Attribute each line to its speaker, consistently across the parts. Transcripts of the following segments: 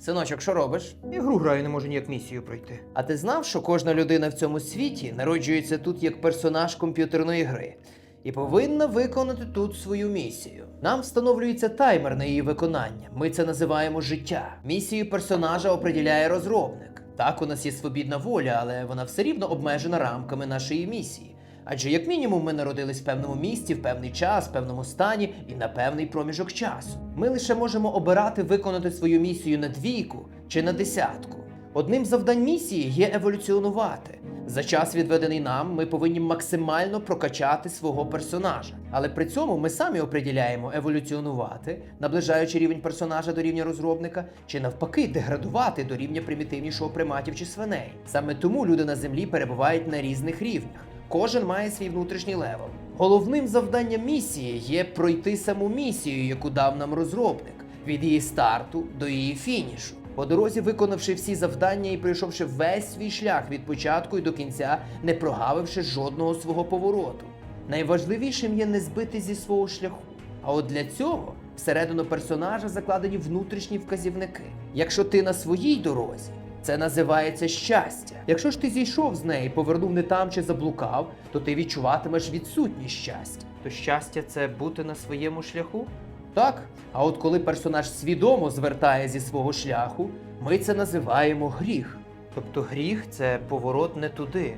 Speaker 1: Синочок, що робиш?
Speaker 2: Ігру граю, не можу ніяк місію пройти.
Speaker 1: А ти знав, що кожна людина в цьому світі народжується тут як персонаж комп'ютерної гри і повинна виконати тут свою місію. Нам встановлюється таймер на її виконання. Ми це називаємо життя. Місію персонажа определяє розробник. Так, у нас є свобідна воля, але вона все рівно обмежена рамками нашої місії. Адже як мінімум ми народились в певному місці, в певний час, в певному стані і на певний проміжок часу. Ми лише можемо обирати виконати свою місію на двійку чи на десятку. Одним завдань місії є еволюціонувати. За час, відведений нам, ми повинні максимально прокачати свого персонажа. Але при цьому ми самі определяємо еволюціонувати, наближаючи рівень персонажа до рівня розробника, чи навпаки деградувати до рівня примітивнішого приматів чи свиней. Саме тому люди на землі перебувають на різних рівнях. Кожен має свій внутрішній левел. Головним завданням місії є пройти саму місію, яку дав нам розробник, від її старту до її фінішу. По дорозі, виконавши всі завдання і пройшовши весь свій шлях від початку і до кінця, не прогавивши жодного свого повороту. Найважливішим є не збити зі свого шляху. А от для цього всередину персонажа закладені внутрішні вказівники. Якщо ти на своїй дорозі, це називається щастя. Якщо ж ти зійшов з неї, повернув не там чи заблукав, то ти відчуватимеш відсутність щастя.
Speaker 2: То щастя це бути на своєму шляху?
Speaker 1: Так, а от коли персонаж свідомо звертає зі свого шляху, ми це називаємо гріх.
Speaker 2: Тобто гріх це поворот не туди.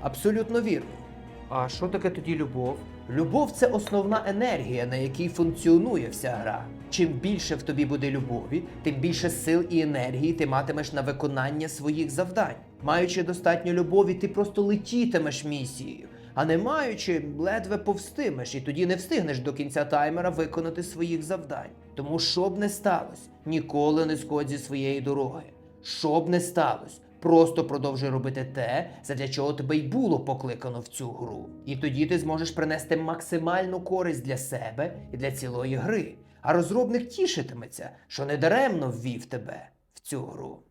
Speaker 1: Абсолютно вірно.
Speaker 2: А що таке тоді любов?
Speaker 1: Любов це основна енергія, на якій функціонує вся гра. Чим більше в тобі буде любові, тим більше сил і енергії ти матимеш на виконання своїх завдань. Маючи достатньо любові, ти просто летітимеш місією, а не маючи, ледве повстимеш, і тоді не встигнеш до кінця таймера виконати своїх завдань. Тому що б не сталося, ніколи не сходь зі своєї дороги. Що б не сталося, Просто продовжуй робити те, задля чого тебе й було покликано в цю гру. І тоді ти зможеш принести максимальну користь для себе і для цілої гри. А розробник тішитиметься, що недаремно ввів тебе в цю гру.